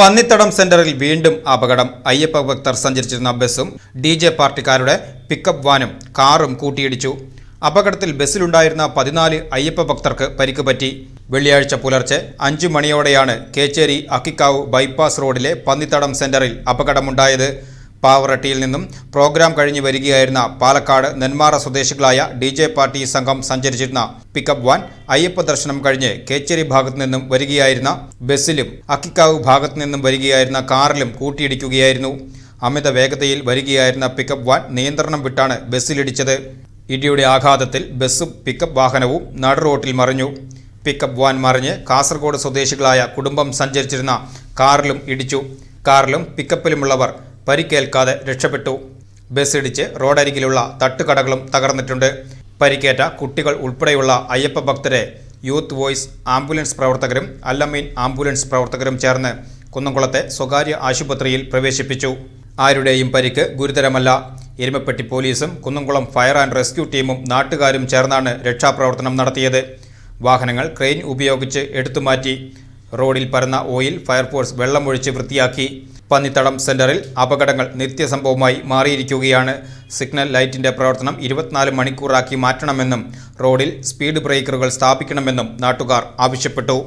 പന്നിത്തടം സെന്ററിൽ വീണ്ടും അപകടം. അയ്യപ്പ ഭക്തർ സഞ്ചരിച്ചിരുന്ന ബസ്സും ഡി ജെ പാർട്ടിക്കാരുടെ പിക്കപ്പ് വാനും കാറും കൂട്ടിയിടിച്ചു. അപകടത്തിൽ ബസ്സിലുണ്ടായിരുന്ന പതിനാല് അയ്യപ്പ ഭക്തർക്ക് പരിക്ക് പറ്റി. വെള്ളിയാഴ്ച പുലർച്ചെ അഞ്ചു മണിയോടെയാണ് കേച്ചേരി അക്കിക്കാവ് ബൈപ്പാസ് റോഡിലെ പന്നിത്തടം സെന്ററിൽ അപകടമുണ്ടായത്. പാവറട്ടിയിൽ നിന്നും പ്രോഗ്രാം കഴിഞ്ഞ് വരികയായിരുന്ന പാലക്കാട് നെന്മാറ സ്വദേശികളായ ഡി ജെ പാർട്ടി സംഘം സഞ്ചരിച്ചിരുന്ന പിക്കപ്പ് വാൻ അയ്യപ്പ ദർശനം കഴിഞ്ഞ് കേച്ചേരി ഭാഗത്തു നിന്നും വരികയായിരുന്ന ബസ്സിലും അക്കിക്കാവ് ഭാഗത്തു നിന്നും വരികയായിരുന്ന കാറിലും കൂട്ടിയിടിക്കുകയായിരുന്നു. അമിത വേഗതയിൽ വരികയായിരുന്ന പിക്കപ്പ് വാൻ നിയന്ത്രണം വിട്ടാണ് ബസ്സിലിടിച്ചത്. ഇടിയുടെ ആഘാതത്തിൽ ബസ്സും പിക്കപ്പ് വാഹനവും നടുറോട്ടിൽ മറിഞ്ഞു. പിക്കപ്പ് വാൻ മറിഞ്ഞ് കാസർഗോഡ് സ്വദേശികളായ കുടുംബം സഞ്ചരിച്ചിരുന്ന കാറിലും ഇടിച്ചു. കാറിലും പിക്കപ്പിലുമുള്ളവർ പരിക്കേൽക്കാതെ രക്ഷപ്പെട്ടു. ബസ് ഇടിച്ച് റോഡരികിലുള്ള തട്ടുകടകളും തകർന്നിട്ടുണ്ട്. പരിക്കേറ്റ കുട്ടികൾ ഉൾപ്പെടെയുള്ള അയ്യപ്പ ഭക്തരെ യൂത്ത് വോയ്സ് ആംബുലൻസ് പ്രവർത്തകരും അല്ലമീൻ ആംബുലൻസ് പ്രവർത്തകരും ചേർന്ന് കുന്നംകുളത്തെ സ്വകാര്യ ആശുപത്രിയിൽ പ്രവേശിപ്പിച്ചു. ആരുടെയും പരിക്ക് ഗുരുതരമല്ല. എരുമപ്പെട്ടി പോലീസും കുന്നംകുളം ഫയർ ആൻഡ് റെസ്ക്യൂ ടീമും നാട്ടുകാരും ചേർന്നാണ് രക്ഷാപ്രവർത്തനം നടത്തിയത്. വാഹനങ്ങൾ ക്രെയിൻ ഉപയോഗിച്ച് എടുത്തുമാറ്റി. റോഡിൽ പരന്ന ഓയിൽ ഫയർഫോഴ്സ് വെള്ളമൊഴിച്ച് വൃത്തിയാക്കി. പന്നിത്തടം സെന്ററിൽ അപകടങ്ങൾ നിത്യസംഭവമായി മാറിയിരിക്കുകയാണ്. സിഗ്നൽ ലൈറ്റിന്റെ പ്രവർത്തനം ഇരുപത്തിനാല് മണിക്കൂറാക്കി മാറ്റണമെന്നും റോഡിൽ സ്പീഡ് ബ്രേക്കറുകൾ സ്ഥാപിക്കണമെന്നും നാട്ടുകാർ ആവശ്യപ്പെട്ടു.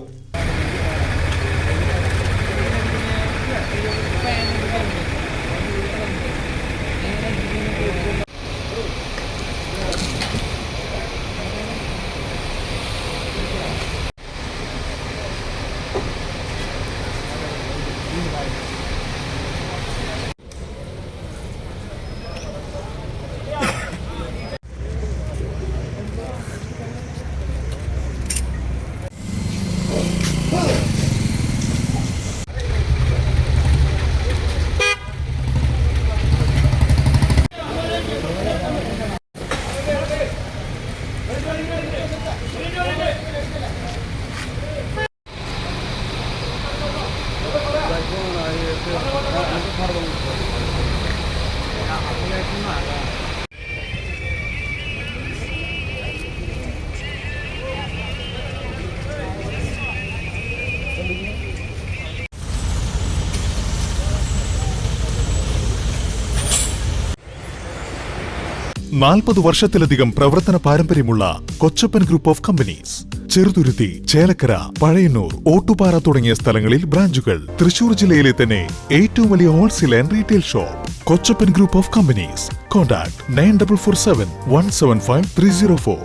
നാൽപ്പത് വർഷത്തിലധികം പ്രവർത്തന പാരമ്പര്യമുള്ള Kochappan group of companies. Cheruthuruthy Chelakkara Pazhayannur Ottupara തുടങ്ങിയ സ്ഥലങ്ങളിൽ ബ്രാഞ്ചുകൾ. തൃശൂർ ജില്ലയിലെ തന്നെ ഏറ്റവും വലിയ wholesale and retail shop. Kochappan group of companies. Contact nine double four seven one seven five three zero four.